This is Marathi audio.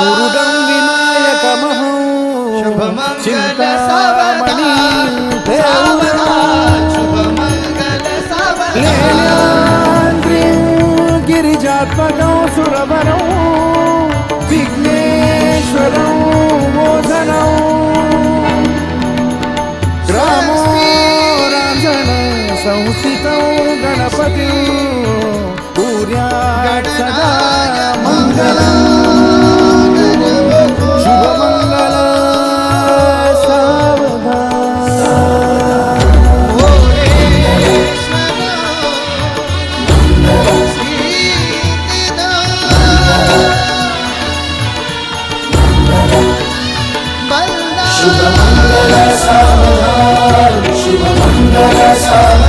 मुरुगं विनायकमहं शुभमंगल चिन्तामणि गिरिजात्मकं सुरवरं विघ्नेश्वरं मोचनं रामो राञ्जनं संस्थितं गणपतिं Şu Shubhamangala Samadhan Shubhamangala Samadhan